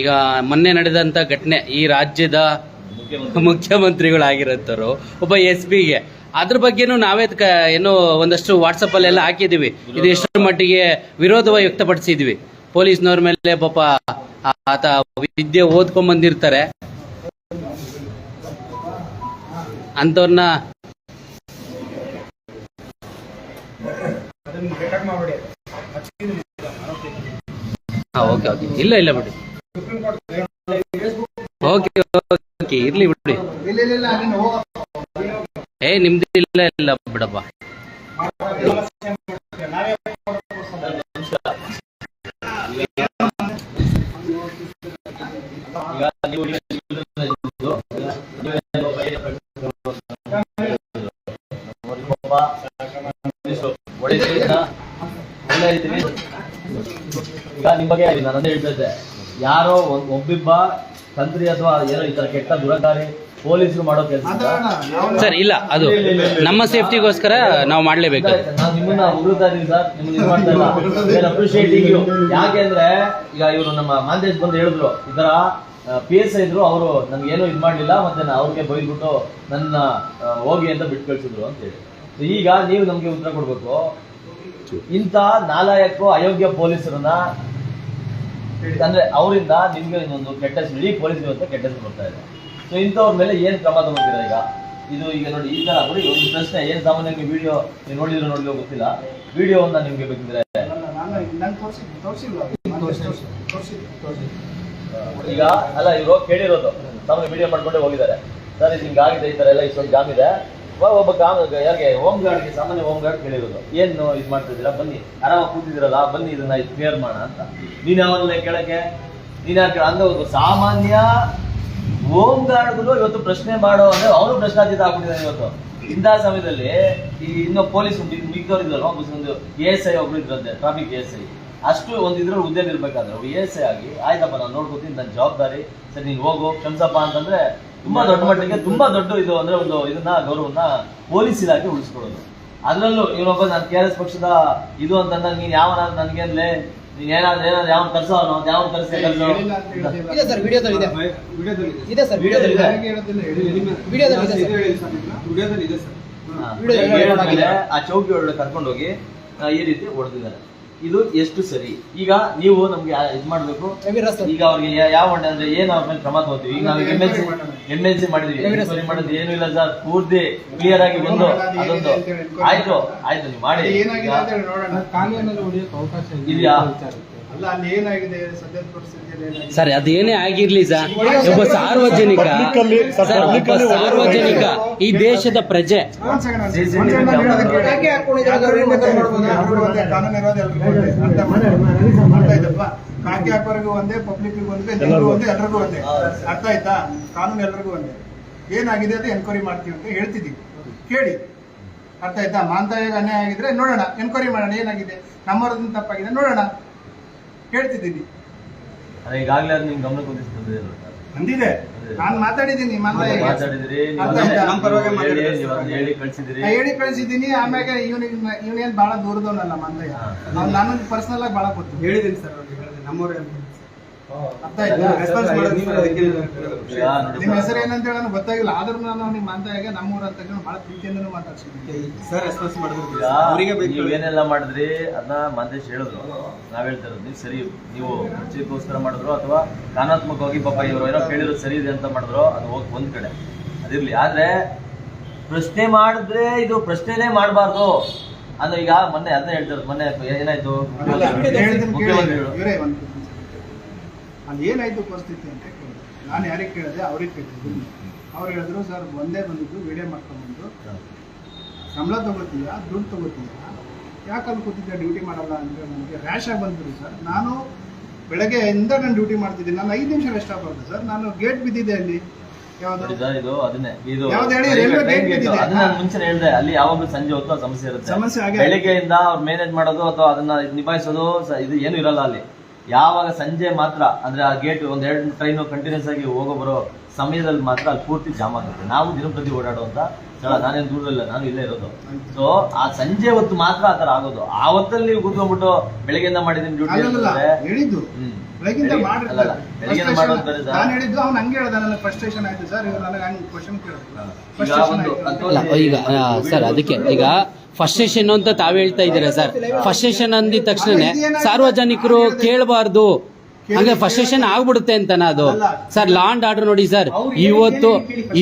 ಈಗ ಮೊನ್ನೆ ನಡೆದಂತ ಘಟನೆ ಈ ರಾಜ್ಯದ ಮುಖ್ಯಮಂತ್ರಿ ಮುಖ್ಯಮಂತ್ರಿಗಳಾಗಿರೋಂಥವ್ರು ಒಬ್ಬ ಎಸ್ ಪಿಗೆ. ಅದ್ರ ಬಗ್ಗೆನೂ ನಾವೇ ಏನೋ ಒಂದಷ್ಟು ವಾಟ್ಸಪ್ ಅಲ್ಲೆಲ್ಲ ಹಾಕಿದೀವಿ. ಇದು ಎಷ್ಟರ ಮಟ್ಟಿಗೆ ವಿರೋಧವಾಗಿ ವ್ಯಕ್ತಪಡಿಸಿದ್ವಿ. ಪೊಲೀಸ್ನವ್ರ ಮೇಲೆ ಪಾಪ ಆತ ವಿದ್ಯೆ ಓದ್ಕೊಂಡ್ ಬಂದಿರ್ತಾರೆ. ಅಂಥವ್ರನ್ನ ಓಕೆ ಓಕೆ ಇಲ್ಲ ಇಲ್ಲ ಬಿಡಿ. ಓಕೆ ಓಕೆ ಇರ್ಲಿ ಬಿಡಿ ಏ ನಿಮ್ದು ಇಲ್ಲ ಇಲ್ಲ ಬಿಡಪ್ಪ ಈಗ ನೀವು ಇದು, ನೋಡಿ ಪಾಪ, ಇಷ್ಟು ಹೊಡಿತೀವಿ ನಾ, ಒಳ್ಳೆ ಇದ್ದೀವಿ. ಈಗ ನಿಮ್ ಬಗ್ಗೆ ನಾನು ಹೇಳ್ತಾ ಇದ್ದೆ ಯಾರೋ ಒಬ್ಬಿಬ್ಬ ತಂತ್ರಿ ಅಥವಾ ಏನೋ ಈ ತರ ಕೆಟ್ಟ ದುರಕಾರಿ ಪೊಲೀಸರು ಮಾಡೋ ಕೆಲಸ ಸರ್ ಇಲ್ಲ ಅದು ನಮ್ಮ ಸೇಫ್ಟಿಗೋಸ್ಕರ ನಾವು ಮಾಡಲೇಬೇಕು. ನಾನು ನಿಮ್ಮನ್ನ ಉಗುಳ್ತಾ ಇದೀವಿ ಸರ್. ನಿಮ್ಮನ್ನ ಇದು ಮಾಡ್ತಾ ಇಲ್ಲ. ಅಪ್ರಿಶಿಯೇಟಿಂಗ್ ಯು ಯಾಕೆ ಅಂದ್ರೆ ಈಗ ಇವರು ನಮ್ಮ ಮಾಂತೇಶ್ ಬಂದು ಹೇಳಿದ್ರು ಈ ತರ ಪಿ ಎಸ್ ಐ ಇದ್ರು ಅವರು ನನ್ಗೇನು ಏನೂ ಇದು ಮಾಡಲಿಲ್ಲ ಮತ್ತೆ ನಾ ಅವ್ರಿಗೆ ಬೈದ್ಬಿಟ್ಟು ನನ್ನ ಹೋಗಿ ಅಂತ ಬಿಟ್ಟು ಕಳ್ಸಿದ್ರು ಅಂತ ಹೇಳಿ. ಈಗ ನೀವು ನಮ್ಗೆ ಉತ್ತರ ಕೊಡ್ಬೇಕು. ಇಂಥ ನಾಲಾಯಕ್ಕೂ ಅಯೋಗ್ಯ ಪೊಲೀಸರನ್ನ ಅಂದ್ರೆ ಅವರಿಂದ ನಿಮ್ಗೆ ಇನ್ನೊಂದು ಕೆಟ್ಟ ಇಡೀ ಪೊಲೀಸ್ ವ್ಯವಸ್ಥೆ ಕೆಟ್ಟ ಬರ್ತಾ ಇದೆ. ಸೊ ಇಂಥವ್ರ ಮೇಲೆ ಏನ್ ಕ್ರಮ ತಗೋತೀರಾ ಈಗ? ಇದು ಈಗ ನೋಡಿ ಈ ತರ ನೋಡಿ ಒಂದು ಪ್ರಶ್ನೆ ಏನ್ ಸಾಮಾನ್ಯವಾಗಿ ವಿಡಿಯೋ ನೀವು ನೋಡಿದ್ರು ನೋಡಿದ್ರು ಗೊತ್ತಿಲ್ಲ. ವಿಡಿಯೋವನ್ನ ನಿಮ್ಗೆ ಬೇಕಿದ್ರೆ. ಈಗ ಅಲ್ಲ ಇವರು ಕೇಳಿರೋದು. ತಮ್ಮ ವಿಡಿಯೋ ಮಾಡ್ಕೊಂಡೇ ಹೋಗಿದ್ದಾರೆ. ಸರ್ ಇದು ಹಿಂಗಾಗಿದೆ ಈ ತರ ಎಲ್ಲ ಇಷ್ಟೊಂದು ಜಾಮ್ ಇದೆ. ಒಬ್ಬ ಯಾರಿಗೆ? ಹೋಮ್ ಗಾರ್ಡ್ಗೆ ಸಾಮಾನ್ಯ ಹೋಮ್ ಗಾರ್ಡ್ ಕೇಳಿರೋದು. ಏನು ಇದು ಮಾಡ್ತಿದ್ದೀರಾ? ಬನ್ನಿ. ಆರಾಮ ಕೂತಿದ್ದೀರಲ್ಲ? ಬನ್ನಿ, ಇದನ್ನ ಕ್ಲಿಯರ್ ಮಾಡೋಣ ಅಂತ. ನೀನ್ ಯಾವಲ್ಲ ಕೇಳಕ್ಕೆ? ನೀನ್ ಯಾಕೆ ಅಂದ್ರೆ ಒಬ್ಬ ಸಾಮಾನ್ಯ ಹೋಮ್ ಗಾರ್ಡ್ಗಳು ಇವತ್ತು ಪ್ರಶ್ನೆ ಮಾಡೋ ಅಂದ್ರೆ ಅವನು ಪ್ರಶ್ನಾತೀತ ಆಗ್ಬಿಟ್ಟಿದ್ದಾನೆ ಇವತ್ತು. ಇಂಥ ಸಮಯದಲ್ಲಿ ಈ ಇನ್ನು ಪೊಲೀಸ್ ಮಿಕ್ಕವ್ರು ಇದ್ರಲ್ಲ ಒಂದು ಎ ಎಸ್ ಐ, ಒಬ್ರು ಇದ್ರಂತೆ ಟ್ರಾಫಿಕ್ ಎ ಎಸ್ ಐ. ಅಷ್ಟು ಒಂದು ಇದ್ರ ಹುದ್ದೆ ಇರ್ಬೇಕಾದ್ರೆ ಎ ಎಸ್ ಐ ಆಗಿ, ಆಯ್ತಪ್ಪ, ನಾನು ನೋಡ್ಕೋತೀನಿ ನನ್ನ ಜವಾಬ್ದಾರಿ. ಸರಿ, ನೀನು ಹೋಗು, ಕ್ಷಮಿಸಪ್ಪ ಅಂತಂದ್ರೆ ತುಂಬಾ ದೊಡ್ಡ ಮಟ್ಟಿಗೆ ತುಂಬಾ ದೊಡ್ಡ ಇದು ಅಂದ್ರೆ ಒಂದು ಇದನ್ನ ಗೌರವನ್ನ ಪೊಲೀಸ್ ಇಲಾಖೆ ಉಳಿಸ್ಕೊಳ್ಳೋದು. ಅದ್ರಲ್ಲೂ ಇವನೊಬ್ಬ ನಾನು ಕೆ ಆರ್ ಎಸ್ ಪಕ್ಷದ ಇದು ಅಂತಂದ ನೀನ್ ಯಾವ ನನಗೇನ್ಲೆ ನೀನ್ ಏನಾದ್ರು ಏನಾದ್ರು ಯಾವ ಕರ್ಸೋ ಅವನು ಯಾವ ಕರ್ಸಿ ಕರ್ಸೋ ಇದೆ ಸರ್ ವಿಡಿಯೋದಲ್ಲಿ ಇದೆ. ವಿಡಿಯೋದಲ್ಲಿ ಇದೆ ಸರ್ ವಿಡಿಯೋದಲ್ಲಿ ಇದೆ. ಯಾರಿಗೆ ಹೇಳೋದಿಲ್ಲ ಹೇಳಿ ನಿಮ್ಮ ವಿಡಿಯೋದಲ್ಲಿ ಇದೆ ಸರ್. ವಿಡಿಯೋದಲ್ಲಿ ಇದೆ ಸರ್. ಹಾ. ವಿಡಿಯೋ ಹೇಳಿದ್ಮೇಲೆ ಆ ಚೌಕಿ ಒಳಗಡೆ ಕರ್ಕೊಂಡೋಗಿ ಈ ರೀತಿ ಹೊಡೆದಿದ್ದಾರೆ. ಇದು ಎಷ್ಟು ಸರಿ? ಈಗ ನೀವು ನಮ್ಗೆ ಇದು ಮಾಡ್ಬೇಕು. ಈಗ ಅವ್ರಿಗೆ ಯಾವ ಹೊಣೆ ಅಂದ್ರೆ ಏನ್ ಅವ್ರ ಮೇಲೆ ಕ್ರಮ ತಗೋತೀವಿ? ಈಗ ನಾವು M L C M L C ಮಾಡಿದ್ವಿ. ಸರಿ ಮಾಡೋದು ಏನು ಇಲ್ಲ ಸರ್ ಪೂರ್ತಿ ಕ್ಲಿಯರ್ ಆಗಿ ಬಂದು ಅದೊಂದು. ಆಯ್ತು ಆಯ್ತು ನೀವು ಮಾಡಿ. ಏನಾಗಿದೆ ಅಂತ ನೋಡೋಣ. ಕಾಲಿನಲ್ಲಿ ಹೊಡೆಯೋಕೆ ಅವಕಾಶ ಇದೆ ಇದೆಯಾ? ಅಲ್ಲ ಏನಾಗಿದೆ? ಸದ್ಯದ ಪರಿಸ್ಥಿತಿಯಲ್ಲಿ ಏನಾಗಿದೆ? ಸರ್ ಅದೇನೇ ಆಗಿರ್ಲಿ ಸರ್ ಒಬ್ಬ ಸಾರ್ವಜನಿಕ ಸಾರ್ವಜನಿಕ ಈ ದೇಶದ ಪ್ರಜೆ. ಕಾಕಿ ಹಾಕೋರಿಗೂ ಒಂದೇ ಪಬ್ಲಿಕ್ ಒಂದೇ ಒಂದೇ ಎಲ್ರಿಗೂ ಒಂದೇ. ಅರ್ಥ ಆಯ್ತಾ? ಕಾನೂನು ಎಲ್ರಿಗೂ ಒಂದೇ. ಏನಾಗಿದೆ ಅಂತ ಎನ್ಕ್ವೈರಿ ಮಾಡ್ತೀವಿ ಅಂತ ಹೇಳ್ತಿದ್ದೀವಿ. ಕೇಳಿ. ಅರ್ಥ ಆಯ್ತಾ? ಮಾಂತಾಯಾಗ ಅನ್ಯಾಯ ಆಗಿದ್ರೆ ನೋಡೋಣ. ಎನ್ಕ್ವೈರಿ ಮಾಡೋಣ. ಏನಾಗಿದೆ? ನಮ್ಮವ್ರದ್ದು ತಪ್ಪಾಗಿದೆ. ನೋಡೋಣ. ಹೇಳ್ತಿದ್ದೀನಿ ಅದೇ ಈಗಾಗಲೇ ಅದು ನಿಮ್ ಗಮನ ಬಂದಿದೆ ಬಂದಿದೆ. ನಾನು ಮಾತಾಡಿದ್ದೀನಿ ಮಾತಾಡಿದ್ರಿ ಹೇಳಿ, ಕಳ್ಸಿದ್ರಿ. ಹೇಳಿ ಕಳಿಸಿದ್ದೀನಿ ಆಮ್ಯಾಗ ಇವನಿಗೆ ಇವನೇನ್ ಬಹಳ ದೂರದವನಲ್ಲ ಮಂದಯ್ಯ ನನಗೆ ಪರ್ಸನಲ್ ಆಗಿ ಬಹಳ ಗೊತ್ತು. ಹೇಳಿದ್ದೀನಿ ಸರ್ ಅವ್ರಿಗೆ ಹೇಳಿದೆ. ಅರ್ಥ ಆಯ್ತಾ ರೆಸ್ಪಾನ್ಸ್ ಮಾಡೋದು ನೀವು ಅದಕ್ಕೆ ನಿಮ್ಮ ಹೆಸರು ಏನಂತ ಹೇಳಿ ನನಗೆ ಗೊತ್ತಾಗಿಲ್ಲ. ಆದ್ರೂ ನಾನು ನಿಮ್ ಮಂದಯ್ಯಾಗ ನಮ್ಮೂರ ಅಂತ ಹೇಳಿ ಬಹಳ ಪ್ರೀತಿಯಿಂದನೂ ಮಾತಾಡ್ಸಿದ್ದೀನಿ. ಸರ್ ರೆಸ್ಪಾನ್ಸ್ ಮಾಡಿದ್ರು ಅವರಿಗೆ ಬೇಕು. ನೀವು ಏನೆಲ್ಲ ಮಾಡಿದ್ರಿ? ಅದನ್ನ ಮಂದೇಶ್ ಹೇಳಿದ್ರು ನಾವ್ ಹೇಳ್ತಾ ಇರೋದು ನೀವು ಸರಿ ನೀವು ಖರ್ಚಿಗೋಸ್ಕರ ಮಾಡಿದ್ರು ಅಥವಾ ಕಾನಾತ್ಮಕವಾಗಿ ಪಾಪ ಇವರು ಏನೋ ಕೇಳಿರೋದು ಸರಿ ಇದೆ ಅಂತ ಮಾಡಿದ್ರು ಅದು ಹೋಗಿ ಒಂದ್ ಕಡೆ. ಅದಿರ್ಲಿ. ಆದ್ರೆ ಪ್ರಶ್ನೆ ಮಾಡಿದ್ರೆ ಇದು ಪ್ರಶ್ನೆನೆ ಮಾಡಬಾರ್ದು. ಅಂದ್ರೆ ಈಗ ಮೊನ್ನೆ ಅದನ್ನ ಹೇಳ್ತಾರೆ ಮೊನ್ನೆ ಏನಾಯ್ತು. ಮುಖ್ಯಮಂತ್ರಿಗಳು. ಅಲ್ಲಿ ಏನಾಯ್ತು ಪರಿಸ್ಥಿತಿ ಅಂತ ಕೇಳಿದೆ ನಾನು ಯಾರಿಗೆ ಕೇಳಿದೆ? ಅವ್ರಿಗೆ ಕೇಳಿದ್ರು. ಅವ್ರು ಹೇಳಿದ್ರು ಸರ್ ಒಂದೇ ಬಂದಿದ್ದು ವೀಡಿಯೋ ಮಾಡ್ಕೊಂಡ್ಬಂದು. ಸಂಬಳ ತಗೋತೀಯಾ ದುಡ್ಡು ತಗೋತೀಯಾ ಯಾಕಲ್ಲಿ ಕೂತಿದ್ದೆ? ಡ್ಯೂಟಿ ಮಾಡಲ್ಲ ಅಂದರೆ ನನಗೆ ರ್ಯಾಶ್ ಆಗಿ ಬಂದ್ಬಿಡಿ ಸರ್. ನಾನು ಬೆಳಗ್ಗೆ ಬೆಳಗ್ಗೆಯಿಂದ ನಾನು ಡ್ಯೂಟಿ ಮಾಡ್ತಿದ್ದೀನಿ. ನಾನು ಐದು ನಿಮಿಷ ರೆಸ್ಟ್ ಆಗ್ಬಾರ್ದು ಸರ್. ನಾನು ಗೇಟ್ ಬಿದ್ದಿದ್ದೆ ಅಲ್ಲಿ. ಮುಂಚೆ ಹೇಳ್ದೆ ಅಲ್ಲಿ ಯಾವಾಗಲೂ ಸಂಜೆ ಹೊತ್ತು ಸಮಸ್ಯೆ ಇರುತ್ತೆ. ಬೆಳಿಗ್ಗೆಯಿಂದ ಅವ್ರು ಮ್ಯಾನೇಜ್ ಮಾಡೋದು ಅಥವಾ ಅದನ್ನ ನಿಭಾಯಿಸೋದು ಇದು ಏನು ಇರಲ್ಲ ಅಲ್ಲಿ. ಯಾವಾಗ ಸಂಜೆ ಮಾತ್ರ ಅಂದ್ರೆ ಆ ಗೇಟ್ ಒಂದ್ ಎರಡು ಟ್ರೈನ್ ಕಂಟಿನ್ಯೂಸ್ ಆಗಿ ಹೋಗೋ ಬರೋ ಸಮಯದಲ್ಲಿ ಮಾತ್ರ ಅಲ್ಲಿ ಪೂರ್ತಿ ಜಾಮ್ ಆಗುತ್ತೆ. ನಾವು ದಿನಪ್ರತಿ ಓಡಾಡುವಂತ ಸ್ಥಳ. ನಾನೇನು ದೂರದಲ್ಲ ನಾನು ಇಲ್ಲೇ ಇರೋದು. ಸೊ ಆ ಸಂಜೆ ಹೊತ್ತು ಮಾತ್ರ ಆ ತರ ಆಗೋದು. ಆ ಹೊತ್ತಲ್ಲಿ ನೀವು ಕೂತ್ಕೊಂಡ್ಬಿಟ್ಟು ಬೆಳಗ್ಗೆಯಿಂದ ಮಾಡಿದ್ದೀನಿ ಡ್ಯೂಟಿ ಹೇಳಿದ್ದು. ಹ್ಮ್. ಬೆಳಗಿಂದ ಬೆಳಿಗ್ಗೆ- ಮಾಡಿರ್ತಾರೆ. ಅಲ್ಲಲ್ಲ, ಬೆಳಿಗ್ಗೆ ಮಾಡೋದು ಬೇರೆ ಸರ್. ನಾನು ಹೇಳಿದ್ದು ಅವ್ನು ಹಂಗೆ ಹೇಳ್ದ ನನಗೆ ಫ್ರಸ್ಟ್ರೇಷನ್ ಆಯ್ತು. ಸರ್ ಇವ್ರು ನನಗೆ ಹಂಗೆ ಕ್ವಶನ್ ಕೇಳಿದ್ರು ಈಗ ಸರ್ ಅದಕ್ಕೆ ಈಗ ಫಸ್ಟ್ ಸ್ಟೇಷನ್ ಅಂತ ತಾವ್ ಹೇಳ್ತಾ ಇದ್ದೀರಾ ಸರ್ ಫಸ್ಟೇಷನ್ ಸ್ಟೇಷನ್ ಅಂದಿದ ತಕ್ಷಣ ಸಾರ್ವಜನಿಕರು ಕೇಳಬಾರ್ದು. ಹಂಗೆ ಫಸ್ಟೇಷನ್ ಸ್ಟೇಷನ್ ಆಗ್ಬಿಡುತ್ತೆ ಅಂತನ ಅದು. ಸರ್ ಲಾಂಡ್ ಆರ್ಡರ್ ನೋಡಿ ಸರ್ ಇವತ್ತು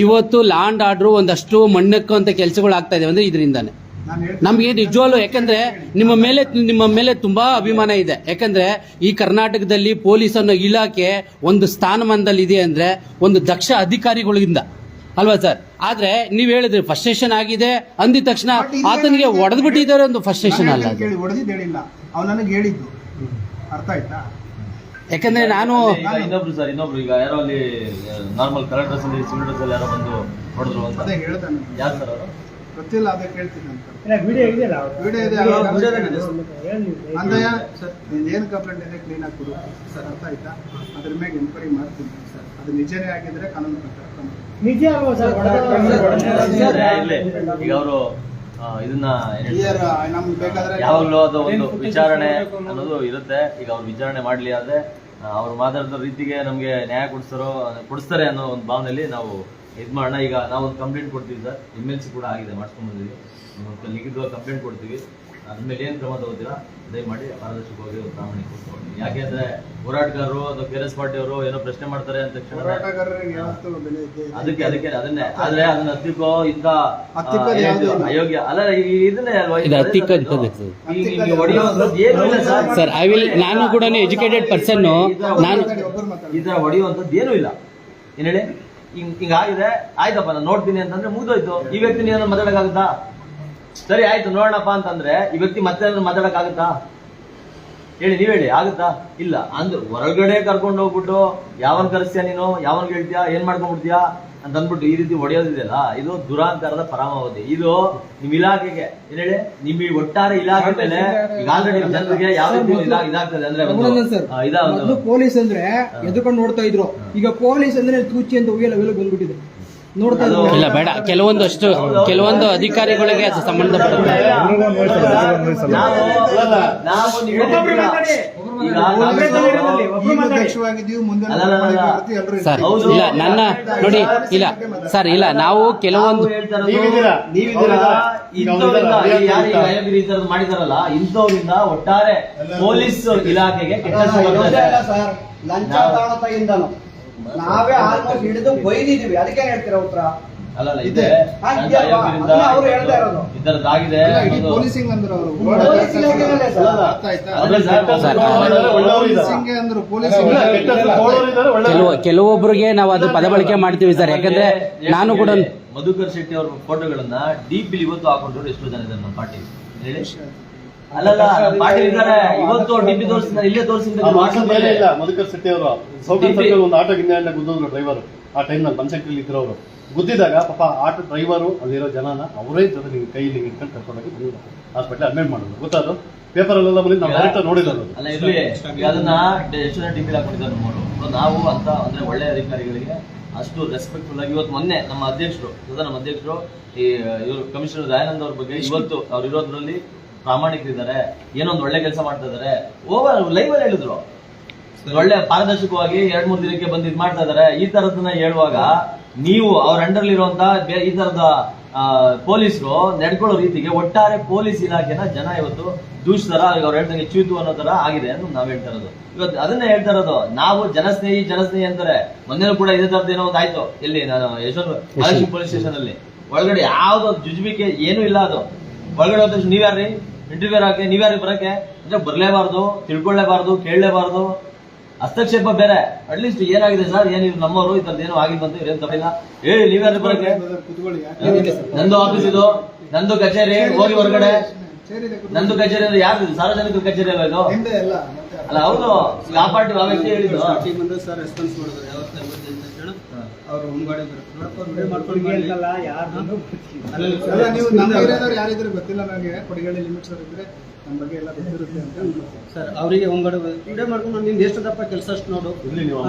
ಇವತ್ತು ಲಾಂಡ್ ಆರ್ಡರ್ ಒಂದಷ್ಟು ಮಣ್ಣಕ್ಕಂತ ಕೆಲಸಗಳು ಆಗ್ತಾ ಇದೆ ಅಂದ್ರೆ ಇದರಿಂದಾನೆ. ನಮ್ಗೆ ನಿಜವಾಗ್ಲು, ಯಾಕಂದ್ರೆ ನಿಮ್ಮ ಮೇಲೆ ನಿಮ್ಮ ಮೇಲೆ ತುಂಬಾ ಅಭಿಮಾನ ಇದೆ. ಯಾಕಂದ್ರೆ ಈ ಕರ್ನಾಟಕದಲ್ಲಿ ಪೊಲೀಸ್ ಅನ್ನೋ ಇಲಾಖೆ ಒಂದು ಸ್ಥಾನಮಾನದಲ್ಲಿ ಇದೆ ಅಂದ್ರೆ ಒಂದು ದಕ್ಷ ಅಧಿಕಾರಿಗಳಿಂದ ಅಲ್ವಾ ಸರ್? ಆದ್ರೆ ನೀವ್ ಹೇಳಿದ್ರಿ ಫಸ್ಟ್ರೇಷನ್ ಆಗಿದೆ. ಅಂದಿದ ತಕ್ಷಣ ಆತನಿಗೆ ಒಡೆದ್ ಬಿಟ್ಟಿದ್ದಾರೆ ಒಂದು ಫಸ್ಟ್ರೇಷನ್ ಅಲ್ಲ ಅದು. ಕೇಳಿ ಹೊಡೆದಿದ್ದು ಹೇಳಿಲ್ಲ. ಅವ್ನು ನನಗೆ ಹೇಳಿದ್ದು. ಅರ್ಥ ಆಯ್ತಾ? ಯಾಕಂದ್ರೆ ನಾನು ಈಗ ಇನ್ನೊಬ್ರು ಸರ್ ಇನ್ನೊಬ್ರು ಈಗ ಯಾರೋ ಅಲ್ಲಿ ನಾರ್ಮಲ್ ಕಲರ್ ಡ್ರೆಸ್ ಅಲ್ಲಿ ಸಿವಿಲ್ ಡ್ರೆಸ್ ಅಲ್ಲಿ ಯಾರೋ ಬಂದು ಹೊಡೆದ್ರು ಅಂತ. ಅದೇ ಹೇಳ್ದ ಯಾರು ಸರ್ ಅವರು? ಗೊತ್ತಿಲ್ಲ ಅದೇ ಕೇಳ್ತೀನಿ ಅಂತ ವಿಡಿಯೋ ಇದೆಯಲ್ಲ ವಿಡಿಯೋ ಇದೆ. ಇದೆ. ಅಂದಯ್ಯ ನಿಂದು ಏನು ಕಂಪ್ಲೇಂಟ್ ಇದೆ ಕ್ಲೀನ್ ಆಗಿ ಕೊಡು. ಸರ್ ಅರ್ಥ ಆಯ್ತಾ? ಅದ್ರ ಮೇಲೆ ಎನ್ಕ್ವೈರಿ ಮಾಡ್ತೀನಿ ಸರ್. ಅದು ನಿಜನೇ ಆಗಿದ್ರೆ ಕಾನೂನು ಪ್ರಕಾರ. ನಿಜ ಅಲ್ವಾ ಸರ್ ಇರ್ಲಿ, ಇರ್ಲಿ. ಈಗ ಅವರು ಇದನ್ನ ಯಾವಾಗ್ಲೂ ಅದು ಒಂದು ವಿಚಾರಣೆ ಅನ್ನೋದು ಇರುತ್ತೆ ಈಗ ಅವ್ರು ವಿಚಾರಣೆ ಮಾಡ್ಲಿ ಆದ್ರೆ ಅವ್ರು ಮಾತಾಡಿದ ರೀತಿಗೆ ನಮ್ಗೆ ನ್ಯಾಯ ಕೊಡಿಸ್ತಾರೋ ಕೊಡಿಸ್ತಾರೆ ಅನ್ನೋ ಒಂದು ಭಾವನೆಯಲ್ಲಿ ನಾವು ಇದು ಮಾಡೋಣ ಈಗ ನಾವು ಒಂದು ಕಂಪ್ಲೇಂಟ್ ಕೊಡ್ತೀವಿ ಸರ್ ಎಂ ಎಲ್ ಸಿ ಕೂಡ ಆಗಿದೆ ಮಾಡ್ಸ್ಕೊಂಡ್ ಬಂದಿದ್ವಿ ಒಂದು ಲಿಖಿತವಾಗಿ ಕಂಪ್ಲೇಂಟ್ ಕೊಡ್ತೀವಿ ಅದ್ಮೇಲೆ ಏನ್ ಕ್ರಮ ತಗೋತೀರಾ? ದಯಮಾಡಿ ಪಾರದರ್ಶಕವಾಗಿ ಒಂದು ಪ್ರಾಮಾಣಿಕ ಯಾಕೆ ಅಂದ್ರೆ ಹೋರಾಟಗಾರರು ಅಥವಾ ಕೆ ಎಸ್ ಪಾರ್ಟಿ ಅವರು ಏನೋ ಪ್ರಶ್ನೆ ಮಾಡ್ತಾರೆ ಅಂತ. ಅದಕ್ಕೆ ಅದಕ್ಕೆ ಅದನ್ನೇ. ಆದ್ರೆ ಅದನ್ನ ಹತ್ತಿಕ್ಕೋ ಇಂತ ಏನು. ಅಯೋಗ್ಯ. ಅಲ್ಲ ಇದನ್ನೇ? ಸರ್. ಏನೂ ಐ ವಿಲ್ ನಾನು ಕೂಡ ಎಜುಕೇಟೆಡ್ ಪರ್ಸನ್ ನಾನು ಮಾತಾಡಿ, ಒಬ್ಬರು ಮಾತಾಡಿ. ಈ ಹೊಡೆಯುವಂಥದ್ದು ಏನೂ ಇಲ್ಲ. ಏನ್ ಹೇಳಿ? ಹಿಂಗ್ ಹಿಂಗಾಗಿದೆ ಆಯ್ತಪ್ಪ ನಾನು ನೋಡ್ತೀನಿ ಅಂತಂದ್ರೆ ಮುಗ್ದೋಯ್ತು. ಈ ವ್ಯಕ್ತಿ ನೀನು ಮಾತಾಡಕ್ಕಾಗುತ್ತಾ ಸರಿ ಆಯ್ತು ನೋಡೋಣಪ್ಪ ಅಂತಂದ್ರೆ ಈ ವ್ಯಕ್ತಿ ಮತ್ತೆ ಮಾತಾಡಕ್ ಮಾತಾಡಕ್ಕಾಗುತ್ತಾ? ಹೇಳಿ ನೀವ್ ಹೇಳಿ ಆಗುತ್ತಾ? ಇಲ್ಲ. ಅಂದ್ರೆ ಹೊರಗಡೆ ಕರ್ಕೊಂಡು ಹೋಗ್ಬಿಟ್ಟು ಯಾವನ್ ಕರೆಸ್ತೀಯ ನೀನು? ಯಾವನ್ ಹೇಳ್ತೀಯಾ ಏನ್ ಮಾಡ್ಕೊಂಡ್ಬಿಡ್ತೀಯಾ? ಅಂತ ಅಂದ್ಬಿಟ್ಟು ಈ ರೀತಿ ಹೊಡೆಯೋದಿದೆಯಲ್ಲ ಇದು ದುರಾಂತರದ ಪರಮಾವಧಿ. ಇದು ನಿಮ್ ಇಲಾಖೆಗೆ ಏನ್ ಹೇಳಿ? ನಿಮ್ ಈ ಒಟ್ಟಾರೆ ಇಲಾಖೆ ಮೇಲೆ ಈಗ ಆಲ್ರೆಡಿ ಜನರಿಗೆ ಯಾವ ರೀತಿ ಇದಾಗ- ಇದಾಗ್ತದೆ ಅಂದ್ರೆ ಪೊಲೀಸ್ ಅಂದ್ರೆ ಎದ್ಕೊಂಡು ನೋಡ್ತಾ ಇದ್ರು. ಈಗ ಪೊಲೀಸ್ ಅಂದ್ರೆ ತೂಚಿ ಅಂತ ಉಯ್ಯಲ್ಲ ಅವೆಲ್ಲ ಬಂದ್ಬಿಟ್ಟಿದೆ ಇಲ್ಲ ಬೇಡ. ಕೆಲವೊಂದಷ್ಟು ಕೆಲವೊಂದು ಅಧಿಕಾರಿಗಳಿಗೆ ಅದು. ಎಲ್ಲರೂ ಸರ್. ಇಲ್ಲ ನನ್ನ ನೋಡಿ ಇಲ್ಲ ಸರ್ ಇಲ್ಲ ನಾವು ಕೆಲವೊಂದು ಮಾಡಿದಾರಲ್ಲ ಇಂಥವ್ರಿಂದ ಒಟ್ಟಾರೆ ಪೊಲೀಸ್ ಇಲಾಖೆಗೆ ನಾವು- ಆಲ್ಮೋಸ್ಟ್ ಹಿಡಿದು ಬೈದಿದೀವಿ ಅದಕ್ಕೆ ಹೇಳ್ತೀರಾ ಉತ್ತರ? ಅಲ್ಲ ಅಲ್ಲ ಇದೆ. ಅವ್ರು ಹೇಳ್ತಾ ಇರೋದು. ಪೊಲೀಸಿಂಗ್ ಅಂದ್ರು ಅವರು. ಕೆಲವು ಕೆಲವೊಬ್ಬರಿಗೆ ನಾವು ಅದು ಪದ ಬಳಕೆ ಮಾಡ್ತೀವಿ ಸರ್. ಯಾಕಂದ್ರೆ ನಾನು ಕೂಡ ಮಧುಕರ್ ಶೆಟ್ಟಿ ಅವ್ರ ಫೋಟೋಗಳನ್ನ ಡೀಪ್ ಇವತ್ತು ಹಾಕೊಂಡ್ರು ಎಷ್ಟೋ ಜನ ಇದ್ದಾರೆ ನಮ್ಮ ಪಾರ್ಟಿ. ಹೇಳಿ. ಅಲ್ಲಲ್ಲ ಪಾಟೀಲ್ ಇದ್ದಾರೆ. ಇವತ್ತು ಡಿಬ್ಬಿ ತೋರಿಸಿದ್ದಾರೆ ಇಲ್ಲೇ ತೋರಿಸಿದ್ದಾರೆ. ಮಾಸ್ಟರ್ ಮೇಲೆ ಇಲ್ಲ. ಮಧುಕರ್ ಶೆಟ್ಟಿ ಅವರು. ಸೌಕರ್ ಸರ್ಕಲ್ ಒಂದು ಆಟೋ ಗಿನ್ನೆ ಗುದ್ದೋದ್ರು ಡ್ರೈವರ್ ಆ ಟೈಮ್ನಲ್ಲಿ ಬನಶಂಕರಿ ಇದ್ರವರು ಗುದ್ದಿದಾಗ ಪಾಪ ಆಟೋ ಡ್ರೈವರು ಅಲ್ಲಿರೋ ಜನನ ಅವರೇ ಜೊತೆ ನಿಂಗೆ ಕೈ ಹಿಂಗೆ ಇಟ್ಕೊಂಡು ಕರ್ಕೊಂಡೋಗಿ ಬಂದಿದ್ರು ಹಾಸ್ಪಿಟ್ಲ್ ಅಡ್ಮಿಟ್ ಮಾಡಿದ್ರು. ಗೊತ್ತಾದ್ರು? ಪೇಪರ್ ಅಲ್ಲೆಲ್ಲ ಬಂದಿದ್ದು ನಾವು ಡೈರೆಕ್ಟ್ ನೋಡಿರೋದು ಅಲ್ಲ ಇರ್ಲಿ ಅದನ್ನ ಡ- ಎಷ್ಟು ಜನ ಡಿಪಿ ಹಾಕೊಂಡಿದ್ದಾರೆ ನೋಡು ನಾವು ಅಂತ ಅಂದ್ರೆ ಒಳ್ಳೆ ಅಧಿಕಾರಿಗಳಿಗೆ ಅಷ್ಟು ರೆಸ್ಪೆಕ್ಟ್ಫುಲ್ ಆಗಿ ಇವತ್ತು ಮೊನ್ನೆ ನಮ್ಮ ಅಧ್ಯಕ್ಷರು ಸದಾ ನಮ್ಮ ಅಧ್ಯಕ್ಷರು ಈ ಇವರು ಕಮಿಷನರ್ ದಯಾನಂದ್ ಅವ್ರ ಬಗ್ಗೆ ಇವತ್ತು ಅವ್ರು ಇರೋದ್ರಲ್ಲಿ ಪ್ರಾಮಾಣಿಕರಿದ್ದಾರೆ ಏನೋ ಒಂದು ಒಳ್ಳೆ ಕೆಲಸ ಮಾಡ್ತಾ ಇದಾರೆ ಓವರ್ ಲೈವ್ ಅಲ್ಲಿ ಹೇಳಿದ್ರು. ಒಳ್ಳೆ ಪಾರದರ್ಶಕವಾಗಿ ಎರಡ್ ಮೂರ್ ದಿನಕ್ಕೆ ಬಂದು ಇದ್ ಮಾಡ್ತಾ ಇದಾರೆ ಈ ತರದನ್ನ ಹೇಳುವಾಗ ನೀವು ಅವ್ರ ಅಂಡರ್ ಇರುವಂತ ಈ ತರದ ಪೊಲೀಸರು ನಡ್ಕೊಳ್ಳೋ ರೀತಿಗೆ ಒಟ್ಟಾರೆ ಪೊಲೀಸ್ ಇಲಾಖೆನ ಜನ ಇವತ್ತು ದೂಷಿಸ್ತಾರ ಅವ್ರು ಹೇಳ್ದಂಗೆ ಚೂತು ಅನ್ನೋ ತರ ಆಗಿದೆ ಅಂತ ನಾವ್ ಹೇಳ್ತಾ ಇರೋದು. ಇವತ್ತು ಅದನ್ನೇ ಹೇಳ್ತಾ ಇರೋದು ನಾವು ಜನಸ್ನೇಹಿ ಜನಸ್ನೇಹಿ ಅಂತಾರೆ. ಮೊನ್ನೆನೂ ಕೂಡ ಇದೇ ತರದ ಏನೋ ಒಂದು ಆಯ್ತು. ಇಲ್ಲಿ ನಾನು ಯಶವಂತ ಪೊಲೀಸ್ ಸ್ಟೇಷನ್ ಅಲ್ಲಿ. ಒಳಗಡೆ ಯಾವ್ದು ಜುಜುಬಿಕೆ ಏನೂ ಇಲ್ಲ ಅದು. ಒಳಗಡೆ ಹೋದ ನೀವ್ಯಾರ್ರಿ? ಇಂಟರ್ವ್ಯೂ ಹಾಕಿ ನೀವ್ಯಾರಿಗೆ ಬರಕ್ಕೆ? ಅಂದ್ರೆ ಬರ್ಲೇಬಾರ್ದು ತಿಳ್ಕೊಳ್ಳೇಬಾರ್ದು ಕೇಳಲೇಬಾರ್ದು. ಹಸ್ತಕ್ಷೇಪ ಬೇರೆ. ಅಟ್ಲೀಸ್ಟ್ ಏನಾಗಿದೆ ಸರ್ ಏನಿದು ನಮ್ಮವರು? ಇದ್ರದ್ದು ಏನೋ ಆಗಿದೆ ಬಂತು ಇವ್ರೇನು ತಪ್ಪಿಲ್ಲ. ಏ ನೀವ್ಯಾರು ಬರಕ್ಕೆ? ಕುತ್ಕೊಳ್ಳಿ ನಂದು ಆಫೀಸ್ ಇದು. ನಂದು ಕಚೇರಿ ಹೋಗಿ ಹೊರಗಡೆ. ನಂದು ಕಚೇರಿ ಅಂದ್ರೆ ಯಾರು ಸಾರ್ವಜನಿಕ ಸಾರ್ವಜನಿಕರ ಕಚೇರಿ ಮತ್ತೆ ಅಲ್ಲ ಹೌದು. ಆ ಪಾರ್ಟಿ ಆ ವ್ಯಕ್ತಿ ಹೇಳಿದ್ದು. ಸರ್ ರೆಸ್ಪಾನ್ಸ್ ಮಾಡಿದ್ರು. ಯಾವತ್ತ ಎಮರ್ಜೆನ್ಸಿ ಅಂತ ಹೇಳಿ. ಅವ್ರು. ಅಲ್ಲ, ನೀವು ನಮ್ಮ ಸರ್, ಏರಿಯಾದವ್ರು ಯಾರಿದ್ರು ಗೊತ್ತಿಲ್ಲ ನನಗೆ ಕೊಡಿಗಳ್ಳಿ ಲಿಮಿಟ್ಸ್ ಅವ್ರು ಇದ್ರೆ ನಮ್ಮ ಬಗ್ಗೆ ಎಲ್ಲ ಗೊತ್ತಿರುತ್ತೆ ಅಂತ ಸರ್ ಅವರಿಗೆ ಹೋಮ್ಗಾರ್ಡ್ ವಿಡಿಯೋ ಮಾಡ್ಕೊಂಡು ನಿಂದು ಎಷ್ಟು ದಪ್ಪ ಕೆಲಸ ಅಷ್ಟು ನೋಡು. ಇಲ್ಲಿ ನೀವು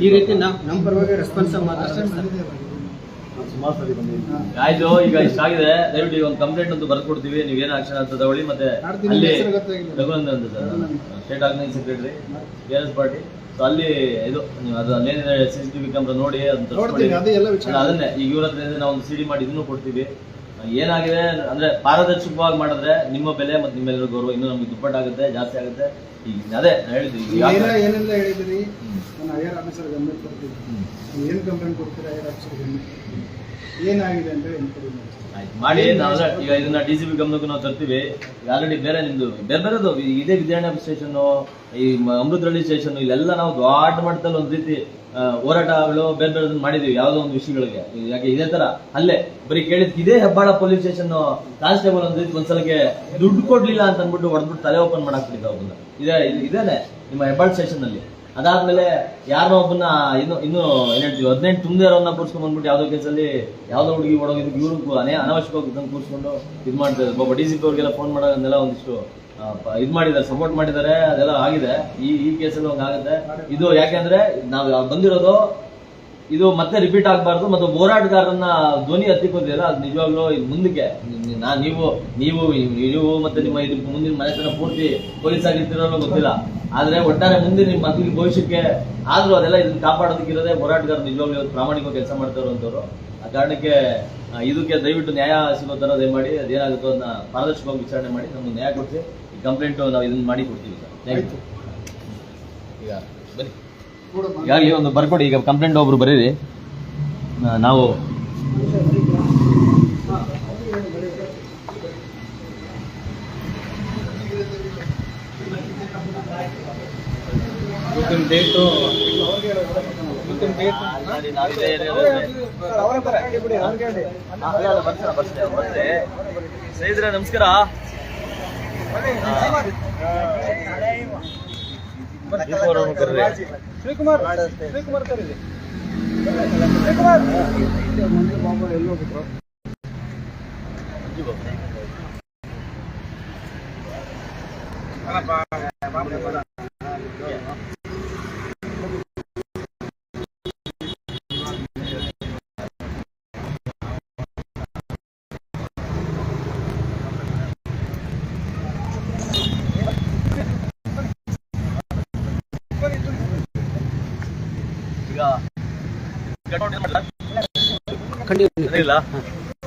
ಈ ರೀತಿ ನಮ್ ನಮ್ಮ ಪರವಾಗಿ ರೆಸ್ಪಾನ್ಸ್ ಮಾತಾಡ್ತಾರೆ ಸರ್. ಬಂದಿದೆ ಅವ್ರು. ನಾನು ಸುಮಾರು ಸರಿ ಬಂದಿದ್ದೀನಿ ಆಯ್ತು ಈಗ ಇಷ್ಟಾಗಿದೆ ದಯವಿಟ್ಟು ಈಗ ಒಂದು ಕಂಪ್ಲೇಂಟ್ ಅಂತ ಬರ್ಕೊಡ್ತೀವಿ ನೀವೇನು ಆಕ್ಷನ್ ಅಂತ ತಗೊಳ್ಳಿ ಮತ್ತೆ ಅಲ್ಲಿ. ರಘುನಂದನ್ ಅಂತ sir. State organise secretary B R S party so ಅಲ್ಲಿ ಇದು ನೀವು ಅದು ಅಲ್ಲೇನಿದೆ ಸಿ ಸಿ ಟಿವಿ ಕ್ಯಾಮ್ರಾ ನೋಡಿ ಅಲ್ಲ, ಅದನ್ನೇ. ಈಗ ಇವ್ರ ಹತ್ರ ನಾವು ಒಂದು ಸಿಡಿ ಮಾಡಿ ಇದನ್ನು ಕೊಡ್ತೀವಿ. ಏನಾಗಿದೆ ಅಂದ್ರೆ ಪಾರದರ್ಶಕವಾಗಿ ಮಾಡಿದ್ರೆ ನಿಮ್ಮ ಬೆಲೆ ಮತ್ತೆ ನಿಮ್ಮೆಲ್ಲರ ಗೌರವ ಇನ್ನೂ ನಮ್ಗೆ ದುಪ್ಪಟ್ಟಾಗುತ್ತೆ ಜಾಸ್ತಿ ಆಗುತ್ತೆ. ಈಗ ಅದೇ ಹೇಳಿದ್ವಿ ಏನೆಲ್ಲ ಹೇಳಿದ್ರಿ ನಾನು ಆಫೀಸರ್ ಗಮನಕ್ಕೆ ಕೊಡ್ತೀನಿ. ಏನು ಕಂಪ್ಲೇಂಟ್ ಕೊಡ್ತೀರಾ ಹೈಯರ್ ಆಫೀಸರ್ ಗಮನಕ್ಕೆ? ಏನಾಗಿದೆ ಎನ್ಕ್ವೈರಿ ಮಾಡಿ, ನಾವು ಈಗ ಇದನ್ನ ಡಿ ಸಿ ಬಿ ಗಮನಕ್ಕೂ ನಾವು ತರ್ತೀವಿ. ಆಲ್ರೆಡಿ ಬೇರೆ ನಿಮ್ದು, ಬೇರೆ ಬೇರೆದು ಇದೇ ವಿದ್ಯಾರಣ್ಯ ಸ್ಟೇಷನ್ ಈ ಅಮೃತಹಳ್ಳಿ ಸ್ಟೇಷನ್ ಇಲ್ಲೆಲ್ಲ ನಾವು ದೊಡ್ಡ ಮಟ್ಟದಲ್ಲಿ ಒಂದು ರೀತಿ ಹೋರಾಟಗಳು ಬೇರೆ ಬೇರೆ ಮಾಡಿದೀವಿ, ಯಾವುದೋ ಒಂದು ವಿಷಯಗಳಿಗೆ. ಯಾಕೆ ಇದೇ ತರ? ಅಲ್ಲೇ, ಬರೀ ಕೇಳಿದ್ ಇದೇ ಹೆಬ್ಬಾಳ ಪೊಲೀಸ್ ಸ್ಟೇಷನ್ ಕಾನ್ಸ್ಟೇಬಲ್ ಒಂದು ರೀತಿ ಒಂದ್ಸಲಕ್ಕೆ ದುಡ್ಡು ಕೊಡ್ಲಿಲ್ಲ ಅಂತ ಅಂದ್ಬಿಟ್ಟು ಹೊಡೆದ್ಬಿಟ್ಟು ತಲೆ ಓಪನ್ ಮಾಡಾಕ್ಬಿಟ್ಟಿದ್ದ ಅವ್ರನ್ನ. ಇದೇ, ಇದೇನೆ, ನಿಮ್ಮ ಹೆಬ್ಬಾಳ ಸ್ಟೇಷನ್ ಅಲ್ಲಿ. ಅದಾದ್ಮೇಲೆ ಯಾರನ್ನೋ ಒಬ್ಬನ ಇನ್ನು ಇನ್ನು ಏನ್ ಹೇಳ್ತೀವಿ, ಹದಿನೆಂಟು ತುಂಬದೇ ಇರೋನ್ನ ಕೂರ್ಸ್ಕೊಂಡ್ ಬಂದ್ಬಿಟ್ಟು ಯಾವ್ದೋ ಕೇಸಲ್ಲಿ ಯಾವ್ದೋ ಹುಡುಗಿ ಓಡೋಗಿದ್ದು, ಇವ್ರಿಗೂ ಅನೇ ಅನವಶ್ಯಕವಾಗಿ ಇದನ್ನು ಕೂರ್ಸ್ಕೊಂಡು ಇದು ಮಾಡ್ತಾರೆ ಒಬ್ಬ ಡಿ ಸಿ ಪಿ ಅವ್ರಿಗೆಲ್ಲ ಫೋನ್ ಮಾಡೋದನ್ನೆಲ್ಲ ಒಂದಿಷ್ಟು ಇದು ಮಾಡಿದ್ದಾರೆ ಸಪೋರ್ಟ್ ಮಾಡಿದ್ದಾರೆ, ಅದೆಲ್ಲ ಆಗಿದೆ. ಈ ಈ ಕೇಸಲ್ಲಿ ಆಗುತ್ತೆ. ಇದು ಯಾಕೆಂದ್ರೆ ನಾವು ಬಂದಿರೋದು ಇದು ಮತ್ತೆ ರಿಪೀಟ್ ಆಗಬಾರ್ದು ಮತ್ತು ಹೋರಾಟಗಾರರನ್ನ ಧ್ವನಿ ಹತ್ತಿಕೊಂಡಿಲ್ಲ ಅದು ನಿಜವಾಗ್ಲೂ ಇದು ಮುಂದಕ್ಕೆ. ನಾ, ನೀವು ನೀವು ನೀವು ಮತ್ತೆ ನಿಮ್ಮ ಇದು ಮುಂದಿನ ಮನೆತನ ಪೂರ್ತಿ ಪೊಲೀಸ್ ಆಗಿರ್ತಿರೋ ಗೊತ್ತಿಲ್ಲ. ಆದ್ರೆ ಒಟ್ಟಾರೆ ಮುಂದೆ ನಿಮ್ಮ ಮಕ್ಕಳಿಗೆ ಭವಿಷ್ಯಕ್ಕೆ ಆದ್ರೂ ಅದೆಲ್ಲ ಇದನ್ನ ಕಾಪಾಡೋದಕ್ಕಿರೋದೇ ಹೋರಾಟಗಾರ ನಿಜವಾಗ್ಲೂ ಇವತ್ತು ಪ್ರಾಮಾಣಿಕವಾಗಿ ಕೆಲಸ ಮಾಡ್ತಾರೋ ಇರುವಂತವ್ರು ಆ ಕಾರಣಕ್ಕೆ ಇದಕ್ಕೆ ದಯವಿಟ್ಟು ನ್ಯಾಯ ಸಿಗೋ ತರ ದಯಮಾಡಿ, ಅದೇನಾಗುತ್ತೋ ಅದನ್ನ ಪಾರದರ್ಶಕವಾಗಿ ವಿಚಾರಣೆ ಮಾಡಿ, ನಮ್ಗೆ ನ್ಯಾಯ ಕೊಡ್ತೀವಿ ಕಂಪ್ಲೇಂಟ್ ನಾವು ಇದನ್ನ ಮಾಡಿ ಕೊಡ್ತೀವಿ ಸರ್. ಥ್ಯಾಂಕ್ ಯು ಈಗ ಬನ್ನಿ. ಈಗಾಗಲೇ ಒಂದು ಬರ್ಕೊಡಿ ಈಗ ಕಂಪ್ಲೇಂಟ್ ಒಬ್ರು ಬರೀರಿ. ನಾವು. ಸ್ನೇಹಿತರೆ ನಮಸ್ಕಾರ. ಶ್ರೀಕುಮಾರ್ ಶ್ರೀಕುಮಾರ್ ಕರೀರಿ. ಶ್ರೀಕುಮಾರ್. ಬಾಬು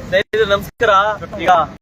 ಸ್ನೇಹಿತರೆ ನಮಸ್ಕಾರ. ಈಗ